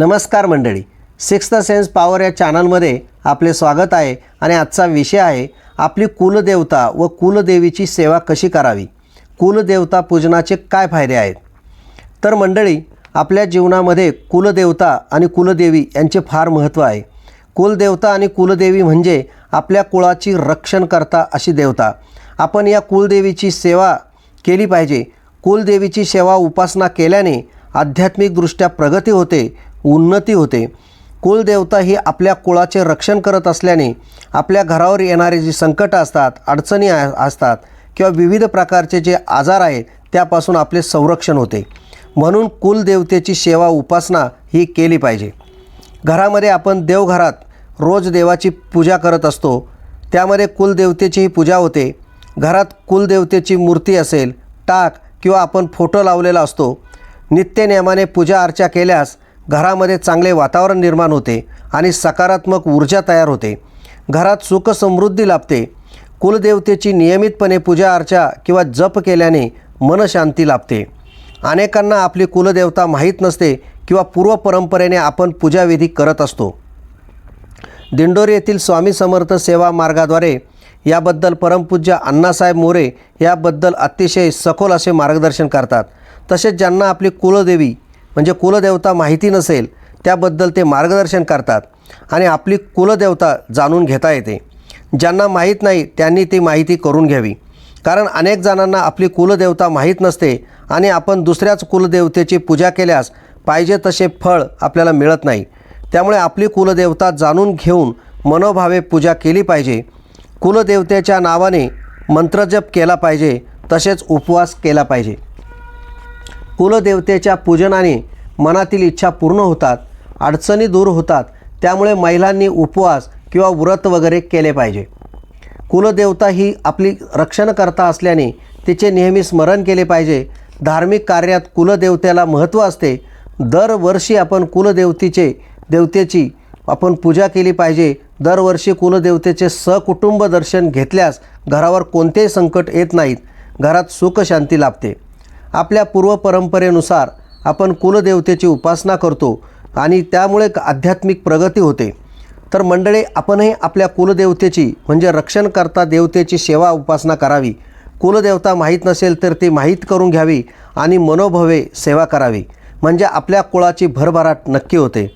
नमस्कार मंडळी. Six the sense power या चॅनलमध्ये आपले स्वागत आहे आणि आजचा विषय आहे आपली कुलदेवता व कुलदेवीची सेवा कशी करावी? कुलदेवता पूजनाचे काय फायदे आहेत? तर मंडळी आपल्या जीवनामध्ये कुलदेवता आणि कुलदेवी यांचे फार महत्त्व आहे. कुलदेवता आणि कुलदेवी म्हणजे आपल्या कुळाची रक्षण करता अशी देवता. आपण या कुलदेवीची सेवा केली पाहिजे. कुलदेवीची सेवा उपासना केल्याने आध्यात्मिकदृष्ट्या प्रगती होते उन्नती होते. कुलदेवता ही आपल्या कुळाचे रक्षण करत असल्याने आपल्या घरावर येणारे जी संकटं असतात अडचणी आ- असतात किंवा विविध प्रकारचे जे आजार आहेत त्यापासून आपले संरक्षण होते. म्हणून कुलदेवतेची सेवा उपासना ही केली पाहिजे. घरामध्ये आपण देवघरात रोज देवाची पूजा करत असतो. त्यामध्ये कुलदेवतेचीही पूजा होते. घरात कुलदेवतेची मूर्ती असेल टाक किंवा आपण फोटो लावलेला असतो. नित्यनियमाने पूजा अर्चा केल्यास घरामध्ये चांगले वातावरण निर्माण होते आणि सकारात्मक ऊर्जा तयार होते. घरात सुख समृद्धी लाभते. कुलदेवतेची नियमितपणे पूजा अर्चा किंवा जप केल्याने मनशांती लाभते. अनेकांना आपली कुलदेवता माहीत नसते किंवा पूर्व परंपरेने आपण पूजाविधी करत असतो. दिंडोरी येथील स्वामी समर्थ सेवा मार्गाद्वारे याबद्दल परमपूज्य अण्णासाहेब मोरे याबद्दल अतिशय सखोल असे मार्गदर्शन करतात. तसेच ज्यांना आपली कुलदेवी म्हणजे कुलदेवता माहिती नसेल त्याबद्दल ते मार्गदर्शन करतात आणि आपली कुलदेवता जाणून घेता येते. ज्यांना माहीत नाही त्यांनी ती माहिती करून घ्यावी. कारण अनेक जणांना आपली कुलदेवता माहीत नसते आणि आपण दुसऱ्याच कुलदेवतेची पूजा केल्यास पाहिजे तसे फळ आपल्याला मिळत नाही. त्यामुळे आपली कुलदेवता जाणून घेऊन मनोभावे पूजा केली पाहिजे. कुलदेवतेच्या नावाने मंत्रजप केला पाहिजे तसेच उपवास केला पाहिजे. कुलदेवतेच्या पूजनाने मनातील इच्छा पूर्ण होतात अडचणी दूर होतात त्यामुळे महिलांनी उपवास किंवा व्रत वगैरे केले पाहिजे. कुलदेवता ही आपली रक्षणकर्ता असल्याने तिचे नेहमी स्मरण केले पाहिजे. धार्मिक कार्यात कुलदेवतेला महत्त्व असते. दरवर्षी आपण कुलदेवतीचे देवतेची आपण पूजा केली पाहिजे. दरवर्षी कुलदेवतेचे सकुटुंब दर्शन घेतल्यास घरावर कोणतेही संकट येत नाहीत. घरात सुखशांती लाभते. आपल्या पूर्व परंपरेनुसार आपण कुलदेवतेची उपासना करतो आणि त्यामुळे एक आध्यात्मिक प्रगती होते. तर मंडळी आपणही आपल्या कुलदेवतेची म्हणजे रक्षणकर्ता देवतेची सेवा उपासना करावी. कुलदेवता माहीत नसेल तर ती माहीत करून घ्यावी आणि मनोभवे सेवा करावी. म्हणजे आपल्या कुळाची भरभराट नक्की होते.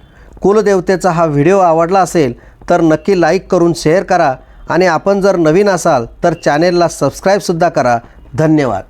कुलदेवतेचा हा व्हिडिओ आवडला असेल तर नक्की लाईक करून शेअर करा आणि आपण जर नवीन असाल तर चॅनेलला सबस्क्राईबसुद्धा करा. धन्यवाद.